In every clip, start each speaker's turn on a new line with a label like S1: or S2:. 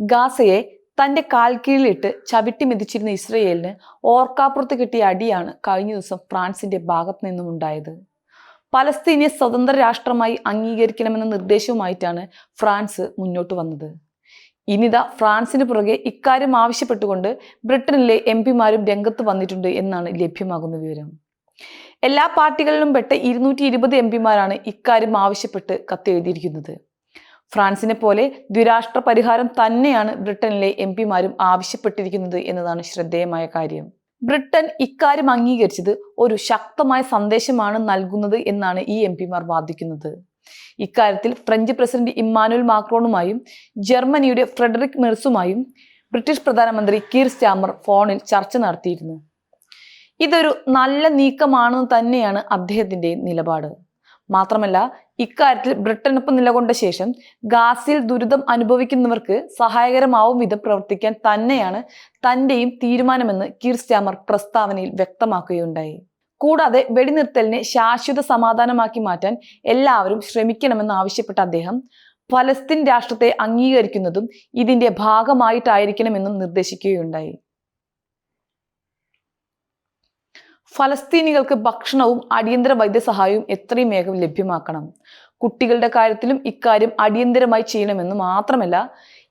S1: ഗാസയെ തന്റെ കാൽ കീഴിലിട്ട് ചവിട്ടി മെതിച്ചിരുന്ന ഇസ്രയേലിന് ഓർക്കാപ്പുറത്ത് കിട്ടിയ അടിയാണ് കഴിഞ്ഞ ദിവസം ഫ്രാൻസിന്റെ ഭാഗത്ത് നിന്നും ഉണ്ടായത്. പലസ്തീനെ സ്വതന്ത്ര രാഷ്ട്രമായി അംഗീകരിക്കണമെന്ന നിർദ്ദേശവുമായിട്ടാണ് ഫ്രാൻസ് മുന്നോട്ട് വന്നത്. ഇനിത ഫ്രാൻസിന് പുറകെ ഇക്കാര്യം ആവശ്യപ്പെട്ടുകൊണ്ട് ബ്രിട്ടനിലെ എം പിമാരും രംഗത്ത് വന്നിട്ടുണ്ട് എന്നാണ് ലഭ്യമാകുന്ന വിവരം. എല്ലാ പാർട്ടികളിലും പെട്ട ഇരുന്നൂറ്റി ഇരുപത് എം പിമാരാണ് ഇക്കാര്യം ആവശ്യപ്പെട്ട് കത്തെഴുതിയിരിക്കുന്നത്. ഫ്രാൻസിനെ പോലെ ദ്വിരാഷ്ട്ര പരിഹാരം തന്നെയാണ് ബ്രിട്ടനിലെ എം പിമാരും ആവശ്യപ്പെട്ടിരിക്കുന്നത് എന്നതാണ് ശ്രദ്ധേയമായ കാര്യം. ബ്രിട്ടൻ ഇക്കാര്യം അംഗീകരിച്ചത് ഒരു ശക്തമായ സന്ദേശമാണ് നൽകുന്നത് എന്നാണ് ഈ എം പിമാർ വാദിക്കുന്നത്. ഇക്കാര്യത്തിൽ ഫ്രഞ്ച് പ്രസിഡന്റ് ഇമ്മാനുവൽ മാക്രോണുമായും ജർമ്മനിയുടെ ഫ്രെഡറിക് മെർസുമായും ബ്രിട്ടീഷ് പ്രധാനമന്ത്രി കീർ സ്റ്റാമർ ഫോണിൽ ചർച്ച നടത്തിയിരുന്നു. ഇതൊരു നല്ല നീക്കമാണെന്ന് തന്നെയാണ് അദ്ദേഹത്തിന്റെ നിലപാട്. മാത്രമല്ല ഇക്കാര്യത്തിൽ ബ്രിട്ടനൊപ്പം നിലകൊണ്ട ശേഷം ഗാസിൽ ദുരിതം അനുഭവിക്കുന്നവർക്ക് സഹായകരമാവും വിധം പ്രവർത്തിക്കാൻ തന്നെയാണ് തന്റെയും തീരുമാനമെന്ന് കിർസ്റ്റാമർ പ്രസ്താവനയിൽ വ്യക്തമാക്കുകയുണ്ടായി. കൂടാതെ വെടിനിർത്തലിനെ ശാശ്വത സമാധാനമാക്കി മാറ്റാൻ എല്ലാവരും ശ്രമിക്കണമെന്ന് ആവശ്യപ്പെട്ട അദ്ദേഹം ഫലസ്തീൻ രാഷ്ട്രത്തെ അംഗീകരിക്കുന്നതും ഇതിന്റെ ഭാഗമായിട്ടായിരിക്കണമെന്നും നിർദ്ദേശിക്കുകയുണ്ടായി. ഫലസ്തീനികൾക്ക് ഭക്ഷണവും അടിയന്തര വൈദ്യസഹായവും എത്രയും വേഗം ലഭ്യമാക്കണം. കുട്ടികളുടെ കാര്യത്തിലും ഇക്കാര്യം അടിയന്തരമായി ചെയ്യണമെന്ന് മാത്രമല്ല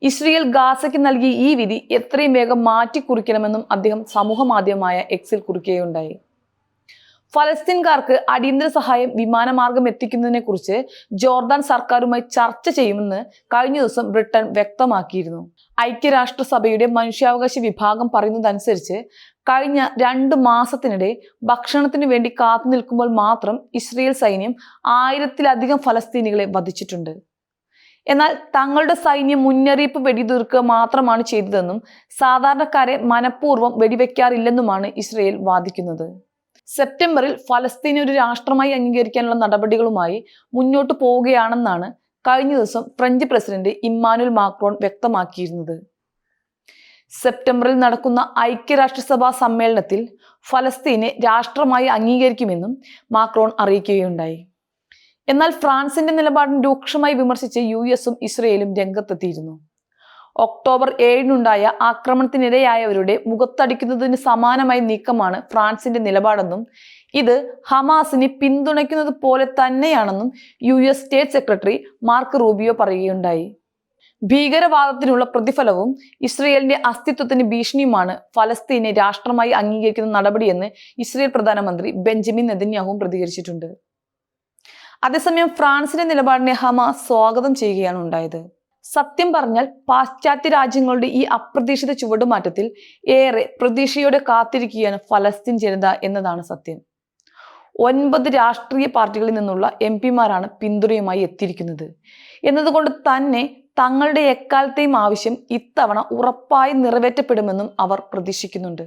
S1: ഇസ്രയേൽ ഗാസയ്ക്ക് നൽകിയ ഈ വിധി എത്രയും വേഗം മാറ്റിക്കുറിക്കണമെന്നും അദ്ദേഹം സമൂഹമാധ്യമമായ എക്സിൽ കുറിക്കുകയുണ്ടായി. ഫലസ്തീൻകാർക്ക് അടിയന്തര സഹായം വിമാനമാർഗം എത്തിക്കുന്നതിനെ കുറിച്ച് ജോർദാൻ സർക്കാരുമായി ചർച്ച ചെയ്യുമെന്ന് കഴിഞ്ഞ ദിവസം ബ്രിട്ടൻ വ്യക്തമാക്കിയിരുന്നു. ഐക്യരാഷ്ട്രസഭയുടെ മനുഷ്യാവകാശ വിഭാഗം പറയുന്നതനുസരിച്ച് കഴിഞ്ഞ രണ്ട് മാസത്തിനിടെ ഭക്ഷണത്തിനു വേണ്ടി കാത്തു നിൽക്കുമ്പോൾ മാത്രം ഇസ്രയേൽ സൈന്യം ആയിരത്തിലധികം ഫലസ്തീനികളെ വധിച്ചിട്ടുണ്ട്. എന്നാൽ തങ്ങളുടെ സൈന്യം മുന്നറിയിപ്പ് വെടിതീർക്കുക മാത്രമാണ് ചെയ്തതെന്നും സാധാരണക്കാരെ മനഃപൂർവം വെടിവെക്കാറില്ലെന്നുമാണ് ഇസ്രയേൽ വാദിക്കുന്നത്. സെപ്റ്റംബറിൽ ഫലസ്തീനെ ഒരു രാഷ്ട്രമായി അംഗീകരിക്കാനുള്ള നടപടികളുമായി മുന്നോട്ട് പോവുകയാണെന്നാണ് കഴിഞ്ഞ ദിവസം ഫ്രഞ്ച് പ്രസിഡന്റ് ഇമ്മാനുൽ മാക്രോൺ വ്യക്തമാക്കിയിരുന്നത്. സെപ്റ്റംബറിൽ നടക്കുന്ന ഐക്യരാഷ്ട്രസഭാ സമ്മേളനത്തിൽ ഫലസ്തീനെ രാഷ്ട്രമായി അംഗീകരിക്കുമെന്നും മാക്രോൺ അറിയിക്കുകയുണ്ടായി. എന്നാൽ ഫ്രാൻസിന്റെ നിലപാടിന് രൂക്ഷമായി വിമർശിച്ച് യു എസും ഇസ്രയേലും രംഗത്തെത്തിയിരുന്നു. ഒക്ടോബർ ഏഴിനുണ്ടായ ആക്രമണത്തിനിരയായവരുടെ മുഖത്തടിക്കുന്നതിന് സമാനമായ നീക്കമാണ് ഫ്രാൻസിന്റെ നിലപാടെന്നും ഇത് ഹമാസിനെ പിന്തുണയ്ക്കുന്നത് പോലെ തന്നെയാണെന്നും U S state secretary Marco Rubio പറയുകയുണ്ടായി. ഭീകരവാദത്തിനുള്ള പ്രതിഫലവും ഇസ്രയേലിന്റെ അസ്തിത്വത്തിന് ഭീഷണിയുമാണ് ഫലസ്തീനെ രാഷ്ട്രമായി അംഗീകരിക്കുന്ന നടപടിയെന്ന് ഇസ്രയേൽ പ്രധാനമന്ത്രി ബെഞ്ചമിൻ നെതന്യാഹുവും പ്രതികരിച്ചിട്ടുണ്ട്. അതേസമയം ഫ്രാൻസിന്റെ നിലപാടിനെ ഹമാസ് സ്വാഗതം ചെയ്യുകയാണ് ഉണ്ടായത്. സത്യം പറഞ്ഞാൽ പാശ്ചാത്യ രാജ്യങ്ങളുടെ ഈ അപ്രതീക്ഷിത ചുവടുമാറ്റത്തിൽ ഏറെ പ്രതീക്ഷയോടെ കാത്തിരിക്കുകയാണ് ഫലസ്തീൻ ജനത എന്നതാണ് സത്യം. ഒൻപത് രാഷ്ട്രീയ പാർട്ടികളിൽ നിന്നുള്ള എം പിമാരാണ് പിന്തുണയുമായി എത്തിയിരിക്കുന്നത്. എന്നതുകൊണ്ട് തന്നെ തങ്ങളുടെ എക്കാലത്തെയും ആവശ്യം ഇത്തവണ ഉറപ്പായി നിറവേറ്റപ്പെടുമെന്നും അവർ പ്രതീക്ഷിക്കുന്നുണ്ട്.